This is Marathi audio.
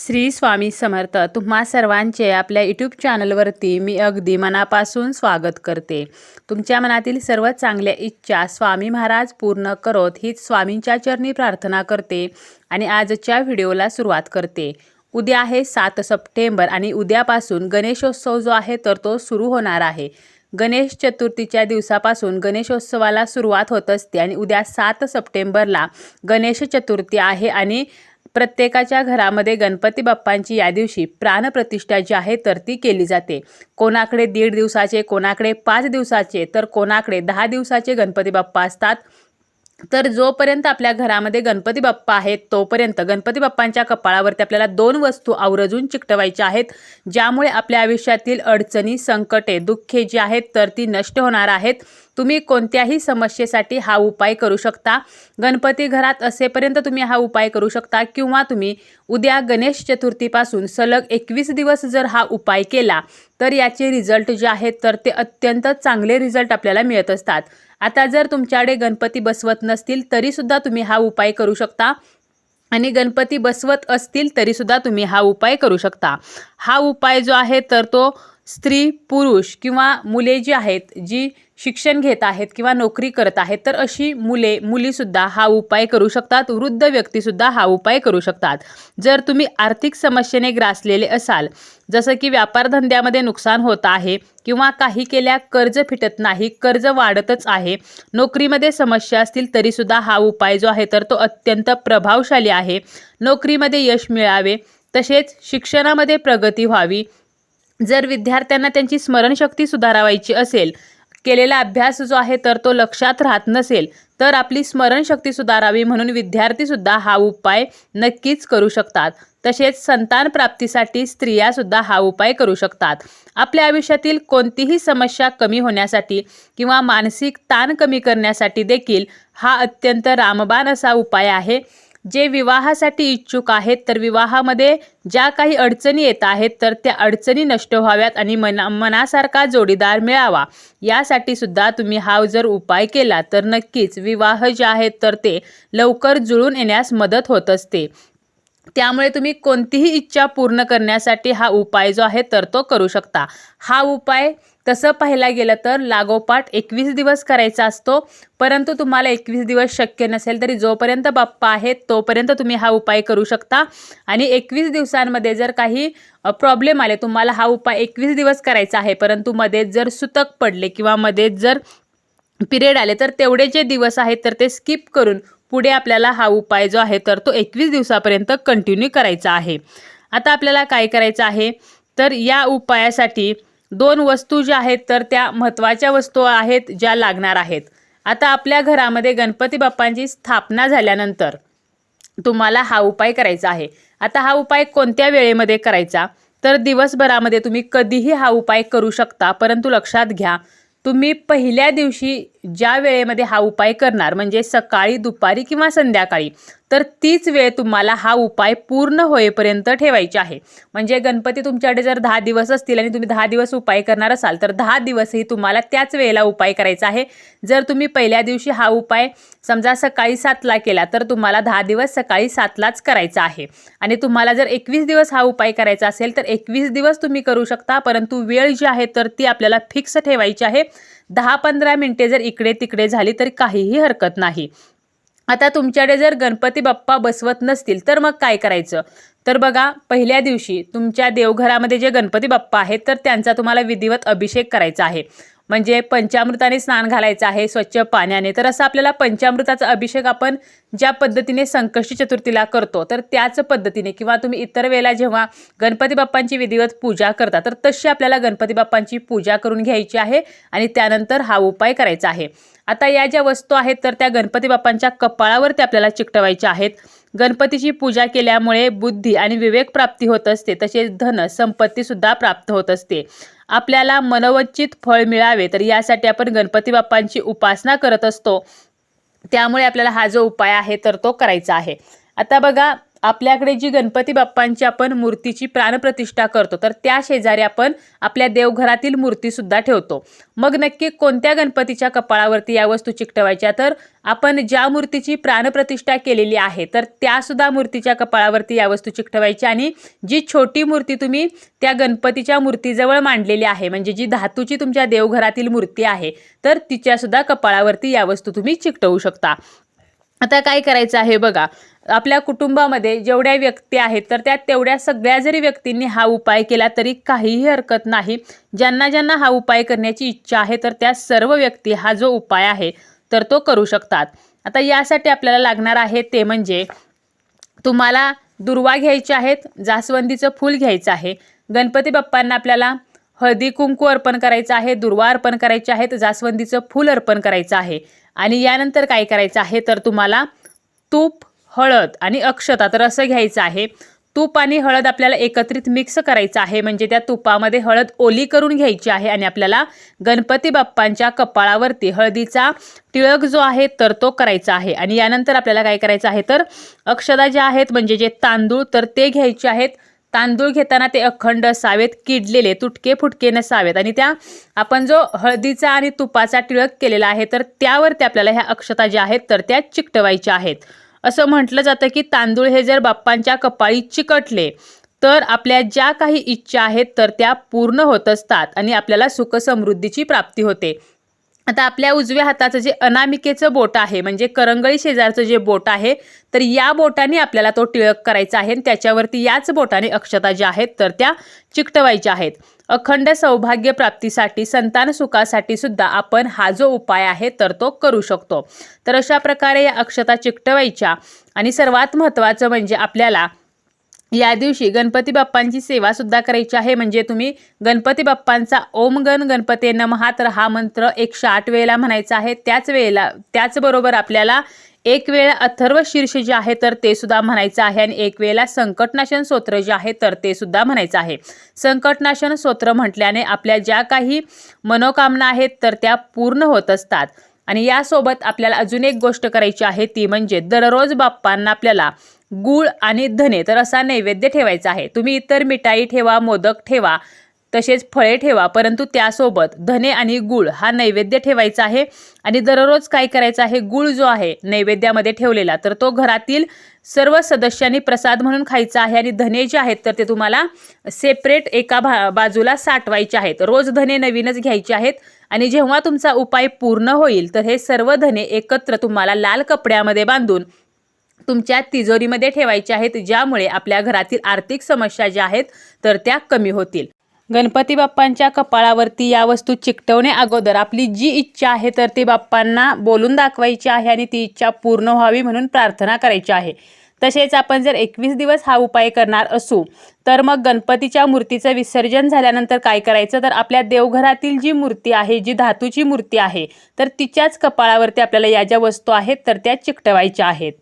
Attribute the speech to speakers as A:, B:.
A: श्री स्वामी समर्थ. तुम्हा सर्वांचे आपल्या यूट्यूब चॅनलवरती मी अगदी मनापासून स्वागत करते. तुमच्या मनातील सर्व चांगल्या इच्छा स्वामी महाराज पूर्ण करोत हीच स्वामींच्या चरणी प्रार्थना करते आणि आजच्या व्हिडिओला सुरुवात करते. उद्या आहे सात सप्टेंबर आणि उद्यापासून गणेशोत्सव जो आहे तर तो सुरू होणार आहे. गणेश चतुर्थीच्या दिवसापासून गणेशोत्सवाला सुरुवात होत असते आणि उद्या सात सप्टेंबरला गणेश चतुर्थी आहे आणि प्रत्येकाच्या घरामध्ये गणपती बाप्पांची या दिवशी प्राणप्रतिष्ठा जी आहे तर ती केली जाते. कोणाकडे दीड दिवसाचे कोणाकडे पाच दिवसाचे तर कोणाकडे दहा दिवसाचे गणपती बाप्पा असतात. तर जोपर्यंत आपल्या घरामध्ये गणपती बाप्पा आहेत तोपर्यंत गणपती बाप्पांच्या कपाळावरती आपल्याला दोन वस्तू आवरजून चिकटवायच्या आहेत ज्यामुळे आपल्या आयुष्यातील अडचणी संकटे दुःखे जी आहेत तर ती नष्ट होणार आहेत. तुम्ही कोणत्याही समस्येसाठी हा उपाय करू शकता. गणपती घरात असेपर्यंत तुम्ही हा उपाय करू शकता किंवा तुम्ही उद्या गणेश चतुर्थीपासून सलग एकवीस दिवस जर हा उपाय केला तर याचे रिझल्ट जे आहेत तर ते अत्यंत चांगले रिझल्ट आपल्याला मिळत असतात. आता जर तुमच्याकडे गणपती बसवत नसतील तरीसुद्धा तुम्ही हा उपाय करू शकता. आणि गणपती बसवत असतील तरीसुद्धा तुम्ही हा उपाय करू शकता. हा उपाय जो आहे तर तो स्त्री पुरुष किंवा मुले जी आहेत जी शिक्षण घेत आहेत किंवा नोकरी करत आहेत तर अशी मुले मुलीसुद्धा हा उपाय करू शकतात वृद्ध व्यक्तीसुद्धा हा उपाय करू शकतात. जर तुम्ही आर्थिक समस्येने ग्रासलेले असाल जसं की व्यापारधंद्यामध्ये नुकसान होत आहे किंवा काही केल्या कर्ज फिटत नाही कर्ज वाढतच आहे नोकरीमध्ये समस्या असतील तरीसुद्धा हा उपाय जो आहे तर तो अत्यंत प्रभावशाली आहे. नोकरीमध्ये यश मिळावे तसेच शिक्षणामध्ये प्रगती व्हावी. जर विद्यार्थ्यांना त्यांची स्मरणशक्ती सुधारावायची असेल केलेला अभ्यास जो आहे तर तो लक्षात राहत नसेल तर आपली स्मरणशक्ती सुधारावी म्हणून विद्यार्थीसुद्धा हा उपाय नक्कीच करू शकतात. तसेच संतान प्राप्तीसाठी स्त्रियासुद्धा हा उपाय करू शकतात. आपल्या आयुष्यातील कोणतीही समस्या कमी होण्यासाठी किंवा मानसिक ताण कमी करण्यासाठी देखील हा अत्यंत रामबाण असा उपाय आहे. जे विवाहासाठी इच्छुक आहेत तर विवाहामध्ये ज्या काही अडचणी येत आहेत तर त्या अडचणी नष्ट व्हाव्यात आणि मना मनासारखा जोडीदार मिळावा. यासाठी सुद्धा तुम्ही हा जर उपाय केला तर नक्कीच विवाह जे आहेत तर ते लवकर जुळून येण्यास मदत होत असते. त्यामुळे तुम्ही कोणतीही इच्छा पूर्ण करण्यासाठी हा उपाय जो आहे तर तो करू शकता. हा उपाय तसं पाहायला गेलं तर लागोपाठ एकवीस दिवस करायचा असतो. परंतु तुम्हाला एकवीस दिवस शक्य नसेल तरी जोपर्यंत बाप्पा आहेत तोपर्यंत तुम्ही हा उपाय करू शकता. आणि एकवीस दिवसांमध्ये जर काही प्रॉब्लेम आले तुम्हाला हा उपाय एकवीस दिवस करायचा आहे परंतु मध्येच जर सुतक पडले किंवा मध्येच जर पिरियड आले तर तेवढे जे दिवस आहेत तर ते स्किप करून पुढे आपल्याला हा उपाय जो आहे तर तो एकवीस दिवसापर्यंत कंटिन्यू करायचा आहे. आता आपल्याला काय करायचं आहे? तर या उपायासाठी दोन वस्तू ज्या आहेत तर त्या महत्त्वाच्या वस्तू आहेत ज्या लागणार आहेत. आता आपल्या घरामध्ये गणपती बाप्पांची स्थापना झाल्यानंतर तुम्हाला हा उपाय करायचा आहे. आता हा उपाय कोणत्या वेळेमध्ये करायचा? तर दिवसभरामध्ये तुम्ही कधीही हा उपाय करू शकता परंतु लक्षात घ्या तुम्ही पहिल्या दिवशी ज्या वेळेमध्ये हा उपाय करणार म्हणजे सकाळी दुपारी किंवा संध्याकाळी तर तीच वेळ तुम्हाला हा उपाय पूर्ण होईपर्यंत ठेवायची आहे. म्हणजे गणपती तुमच्याकडे जर दहा दिवस असतील आणि तुम्ही दहा दिवस उपाय करणार असाल तर दहा दिवसही तुम्हाला त्याच वेळेला उपाय करायचा आहे. जर तुम्ही पहिल्या दिवशी हा उपाय समजा सकाळी सातला केला तर तुम्हाला दहा दिवस सकाळी सातलाच करायचा आहे. आणि तुम्हाला जर एकवीस दिवस हा उपाय करायचा असेल तर एकवीस दिवस तुम्ही करू शकता परंतु वेळ जी आहे तर ती आपल्याला फिक्स ठेवायची आहे. दहा पंधरा मिनटे जर इकडे तिकडे झाली तर काहीही हरकत नाही. आता तुमच्याकडे जर गणपती बाप्पा बसवत नसतील तर मग काय करायचं? तर बघा पहिल्या दिवशी तुमच्या देवघरामध्ये जे गणपती बाप्पा आहेत तर त्यांचा तुम्हाला विधिवत अभिषेक करायचा आहे. म्हणजे पंचामृताने स्नान घालायचं आहे स्वच्छ पाण्याने. तर असं आपल्याला पंचामृताचा अभिषेक आपण ज्या पद्धतीने संकष्टी चतुर्थीला करतो तर त्याच पद्धतीने किंवा तुम्ही इतर वेळेला जेव्हा गणपती बाप्पांची विधिवत पूजा करता तर तशी आपल्याला गणपती बाप्पांची पूजा करून घ्यायची आहे आणि त्यानंतर हा उपाय करायचा आहे. आता या ज्या वस्तू आहेत तर त्या गणपती बाप्पांच्या कपाळावरती आपल्याला चिकटवायच्या आहेत. गणपतीची पूजा केल्यामुळे बुद्धी आणि विवेक प्राप्ती होत असते तसेच धन संपत्तीसुद्धा प्राप्त होत असते. आपल्याला मनोवचित फळ मिळावे तर यासाठी आपण गणपती बाप्पांची उपासना करत असतो. त्यामुळे आपल्याला हा जो उपाय आहे तर तो करायचा आहे. आता बघा आपल्याकडे जी गणपती बाप्पांची आपण मूर्तीची प्राणप्रतिष्ठा करतो तर त्या शेजारी आपण आपल्या देवघरातील मूर्तीसुद्धा ठेवतो. मग नक्की कोणत्या गणपतीच्या कपाळावरती या वस्तू चिकटवायच्या? तर आपण ज्या मूर्तीची प्राणप्रतिष्ठा केलेली आहे तर त्यासुद्धा मूर्तीच्या कपाळावरती या वस्तू चिकटवायच्या आणि जी छोटी मूर्ती तुम्ही त्या गणपतीच्या मूर्तीजवळ मांडलेली आहे म्हणजे जी धातूची तुमच्या देवघरातील मूर्ती आहे तर तिच्यासुद्धा कपाळावरती या वस्तू तुम्ही चिकटवू शकता. आता काय करायचं आहे बघा आपल्या कुटुंबामध्ये जेवढ्या व्यक्ती आहेत तर त्या तेवढ्या सगळ्या जरी व्यक्तींनी हा उपाय केला तरी काहीही हरकत नाही. ज्यांना ज्यांना हा उपाय करण्याची इच्छा आहे तर त्या सर्व व्यक्ती हा जो उपाय आहे तर तो करू शकतात. आता यासाठी आपल्याला लागणार आहे ते म्हणजे तुम्हाला दुर्वा घ्यायचे आहेत जास्वंदीचं फूल घ्यायचं आहे. गणपती बाप्पांना आपल्याला हळदी कुंकू अर्पण करायचं आहे दुर्वा अर्पण करायचे आहेत जास्वंदीचं फूल अर्पण करायचं आहे. आणि यानंतर काय करायचं आहे तर तुम्हाला तूप हळद आणि अक्षता. तर असं घ्यायचं आहे. तूप आणि हळद आपल्याला एकत्रित मिक्स करायचं आहे. म्हणजे त्या तुपामध्ये हळद ओली करून घ्यायची आहे आणि आपल्याला गणपती बाप्पांच्या कपाळावरती हळदीचा टिळक जो आहे तर तो करायचा आहे. आणि यानंतर आपल्याला काय करायचं आहे तर अक्षदा ज्या आहेत म्हणजे जे तांदूळ तर ते घ्यायचे आहेत. तांदूळ घेताना ते अखंड असावेत किडलेले तुटके फुटके नसावेत. आणि त्या आपण जो हळदीचा आणि तुपाचा टिळक केलेला आहे तर त्यावरती आपल्याला ह्या अक्षता ज्या आहेत तर त्या चिकटवायच्या आहेत. असं म्हटलं जातं की तांदूळ हे जर बाप्पांच्या कपाळी चिकटले तर आपल्या ज्या काही इच्छा आहेत तर त्या पूर्ण होत असतात आणि आपल्याला सुख समृद्धीची प्राप्ती होते. आता आपल्या उजव्या हाताचं जे अनामिकेचं बोट आहे म्हणजे करंगळी शेजारचं जे बोट आहे तर या बोटाने आपल्याला तो टिळक करायचा आहे आणि त्याच्यावरती याच बोटाने अक्षता ज्या आहेत तर त्या चिकटवायच्या आहेत. अखंड सौभाग्य प्राप्तीसाठी संतान सुखासाठी सुद्धा आपण हा जो उपाय आहे तर तो करू शकतो. तर अशा प्रकारे या अक्षता चिकटवायच्या आणि सर्वात महत्त्वाचं म्हणजे आपल्याला या दिवशी गणपती बाप्पांची सेवा सुद्धा करायची आहे. म्हणजे तुम्ही गणपती बाप्पांचा ओम गण गणपती नमहा तर हा मंत्र एकशे आठ वेळेला म्हणायचा आहे. त्याच वेळेला त्याचबरोबर आपल्याला एक वेळ अथर्व शीर्ष जे आहे तर ते सुद्धा म्हणायचं आहे आणि एक वेळेला संकटनाशन स्तोत्र जे आहे तर ते सुद्धा म्हणायचं आहे. संकटनाशन स्तोत्र म्हटल्याने आपल्या ज्या काही मनोकामना आहेत तर त्या पूर्ण होत असतात. आणि यासोबत आपल्याला अजून एक गोष्ट करायची आहे. ती म्हणजे दररोज बाप्पांना आपल्याला गूळ आणि धने तर असा नैवेद्य ठेवायचा आहे. तुम्ही इतर मिठाई ठेवा मोदक ठेवा तसेच फळे ठेवा परंतु त्यासोबत धने आणि गूळ हा नैवेद्य ठेवायचा आहे. आणि दररोज काय करायचं आहे? गूळ जो आहे नैवेद्यामध्ये ठेवलेला तर तो घरातील सर्व सदस्यांनी प्रसाद म्हणून खायचा आहे आणि धने जे आहेत तर ते तुम्हाला सेपरेट एका भा बाजूला साठवायचे आहेत. रोज धने नवीनच घ्यायचे आहेत. आणि जेव्हा तुमचा उपाय पूर्ण होईल तर हे सर्व धने एकत्र तुम्हाला लाल कपड्यामध्ये बांधून तुमच्या तिजोरीमध्ये ठेवायचे आहेत ज्यामुळे आपल्या घरातील आर्थिक समस्या ज्या आहेत तर त्या कमी होतील. गणपती बाप्पांच्या कपाळावरती या वस्तू चिकटवणे अगोदर आपली जी इच्छा आहे तर ती बाप्पांना बोलून दाखवायची आहे आणि ती इच्छा पूर्ण व्हावी म्हणून प्रार्थना करायची आहे. तसेच आपण जर एकवीस दिवस हा उपाय करणार असू तर मग गणपतीच्या मूर्तीचं विसर्जन झाल्यानंतर काय करायचं? तर आपल्या देवघरातील जी मूर्ती आहे जी धातूची मूर्ती आहे तर तिच्याच कपाळावरती आपल्याला या ज्या वस्तू आहेत तर त्या चिकटवायच्या आहेत.